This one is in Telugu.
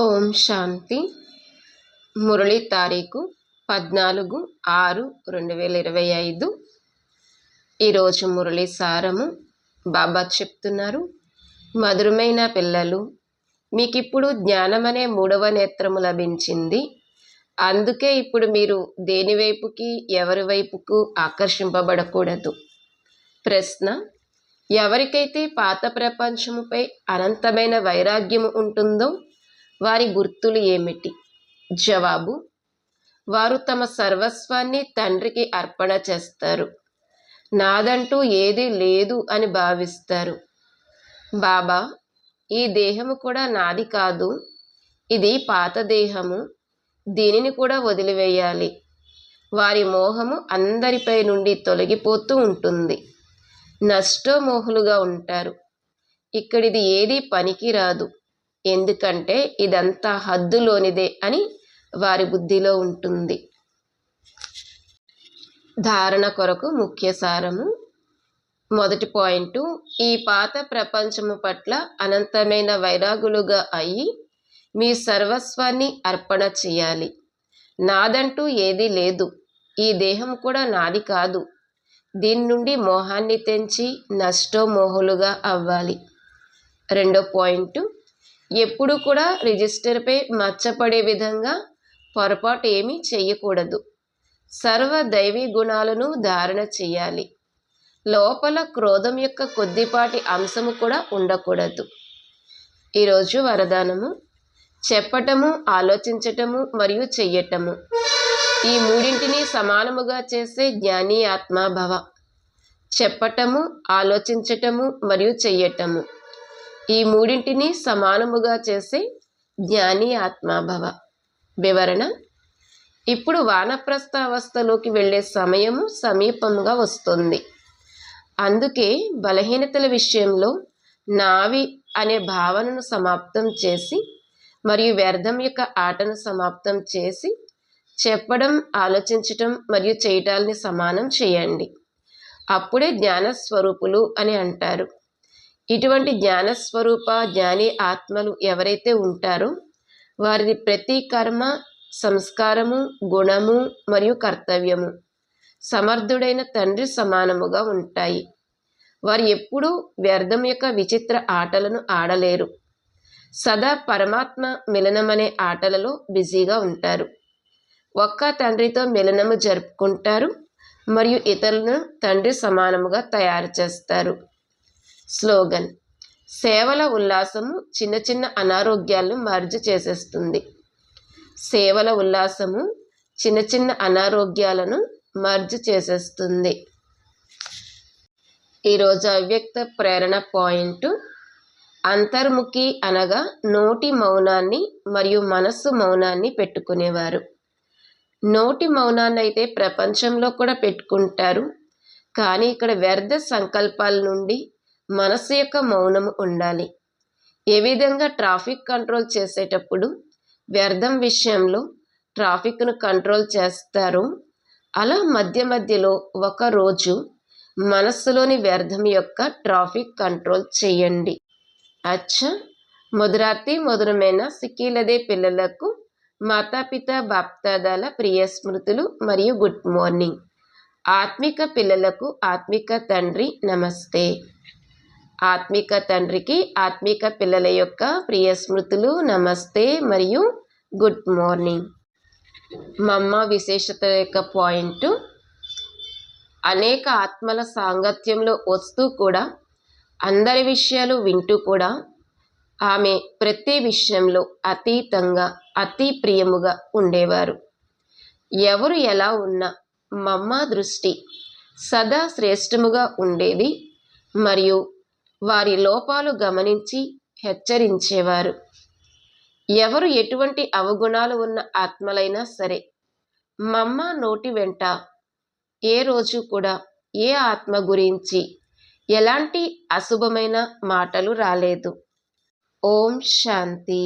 ఓం శాంతి. మురళి తారీఖు పద్నాలుగు ఆరు రెండు వేల ఇరవై ఐదు. ఈరోజు మురళి సారము బాబా చెప్తున్నారు. మధురమైన పిల్లలు మీకు ఇప్పుడు జ్ఞానం అనే మూడవ నేత్రము లభించింది. అందుకే ఇప్పుడు మీరు దేని వైపుకి ఎవరి వైపుకు ఆకర్షింపబడకూడదు? ప్రశ్న ఎవరికైతే పాత ప్రపంచముపై అనంతమైన వైరాగ్యము ఉంటుందో వారి గుర్తులు ఏమిటి? జవాబు వారు తమ సర్వస్వాన్ని తండ్రికి అర్పణ చేస్తారు. నాదంటూ ఏది లేదు అని భావిస్తారు. బాబా ఈ దేహము కూడా నాది కాదు. ఇది పాత దేహము. దీనిని కూడా వదిలివేయాలి. వారి మోహము అందరిపై నుండి తొలగిపోతూ ఉంటుంది. నష్టమోహులుగా ఉంటారు. ఇక్కడిది ఏది పనికిరాదు. ఎందుకంటే ఇదంతా హద్దులోనిదే అని వారి బుద్ధిలో ఉంటుంది. ధారణ కొరకు ముఖ్య సారము. మొదటి పాయింట్ ఈ పాత ప్రపంచము పట్ల అనంతమైన వైరాగులుగా అయి మీ సర్వస్వాన్ని అర్పణ చేయాలి. నాదంటూ ఏదీ లేదు. ఈ దేహం కూడా నాది కాదు. దీని నుండి మోహాన్ని తెంచి నష్టోమోహులుగా అవ్వాలి. రెండో పాయింట్ ఎప్పుడు కూడా రిజిస్టర్పై మచ్చపడే విధంగా పొరపాటు ఏమీ చేయకూడదు సర్వ దైవీ గుణాలను ధారణ చేయాలి లోపల క్రోధం యొక్క కొద్దిపాటి అంశము కూడా ఉండకూడదు. ఈరోజు వరదానము. చెప్పటము ఆలోచించటము మరియు చెయ్యటము. ఈ మూడింటిని సమానముగా చేసే జ్ఞాని ఆత్మాభవ చెప్పటము ఆలోచించటము మరియు చెయ్యటము. ఈ మూడింటిని సమానముగా చేసే జ్ఞాని ఆత్మాభవ. వివరణ ఇప్పుడు వానప్రస్థ అవస్థలోకి వెళ్ళే సమయము సమీపముగా వస్తుంది. అందుకే బలహీనతల విషయంలో నావి అనే భావనను సమాప్తం చేసి మరియు వ్యర్థం యొక్క ఆటను సమాప్తం చేసి చెప్పడం ఆలోచించటం మరియు చేయటాలని సమానం చేయండి. అప్పుడే జ్ఞానస్వరూపులు అని అంటారు. ఇటువంటి జ్ఞానస్వరూప జ్ఞాని ఆత్మలు ఎవరైతే ఉంటారో వారిది ప్రతి కర్మ సంస్కారము గుణము మరియు కర్తవ్యము. సమర్థుడైన తండ్రి సమానముగా ఉంటాయి. వారు ఎప్పుడూ వ్యర్థం యొక్క విచిత్ర ఆటలను ఆడలేరు. సదా పరమాత్మ మిలనమనే ఆటలలో బిజీగా ఉంటారు. ఒక్క తండ్రితో మిలనము జరుపుకుంటారు మరియు ఇతరులను తండ్రి సమానముగా తయారు చేస్తారు. స్లోగన్. సేవల ఉల్లాసము చిన్న చిన్న అనారోగ్యాలను మర్జు చేసేస్తుంది. సేవల ఉల్లాసము చిన్న చిన్న అనారోగ్యాలను మర్జు చేసేస్తుంది. ఈరోజు అవ్యక్త ప్రేరణ పాయింట్. అంతర్ముఖి అనగా నోటి మౌనాన్ని మరియు మనస్సు మౌనాన్ని పెట్టుకునేవారు. నోటి మౌనాన్ని అయితే ప్రపంచంలో కూడా పెట్టుకుంటారు. కానీ ఇక్కడ వ్యర్థ సంకల్పాల నుండి మనసు యొక్క మౌనము ఉండాలి. ఏ విధంగా ట్రాఫిక్ కంట్రోల్ చేసేటప్పుడు వ్యర్థం విషయంలో ట్రాఫిక్ను కంట్రోల్ చేస్తారు అలా మధ్య మధ్యలో ఒక రోజు మనస్సులోని వ్యర్థం యొక్క ట్రాఫిక్ కంట్రోల్ చేయండి. అచ్చా! మొదరాతి మొదలమైన సిక్కీలదే పిల్లలకు మాతాపిత బాప్తాదాల ప్రియ స్మృతులు మరియు గుడ్ మార్నింగ్. ఆత్మిక పిల్లలకు ఆత్మిక తండ్రి నమస్తే. ఆత్మిక తండ్రికి ఆత్మిక పిల్లల యొక్క ప్రియ స్మృతులు నమస్తే మరియు గుడ్ మార్నింగ్. మమ్మ విశేషత యొక్క పాయింట్ అనేక ఆత్మల సాంగత్యంలో వస్తూ కూడా అందరి విషయాలు వింటూ కూడా ఆమె ప్రతి విషయంలో అతీతంగా అతి ప్రియముగా ఉండేవారు. ఎవరు ఎలా ఉన్నా మమ్మ దృష్టి సదా శ్రేష్టముగా ఉండేది. మరియు వారి లోపాలు గమనించి హెచ్చరించేవారు. ఎవరు ఎటువంటి అవగుణాలు ఉన్న ఆత్మలైనా సరే మమ్మ నోటి వెంట ఏ రోజు కూడా ఏ ఆత్మ గురించి ఎలాంటి అశుభమైన మాటలు రాలేదు. ఓం శాంతి.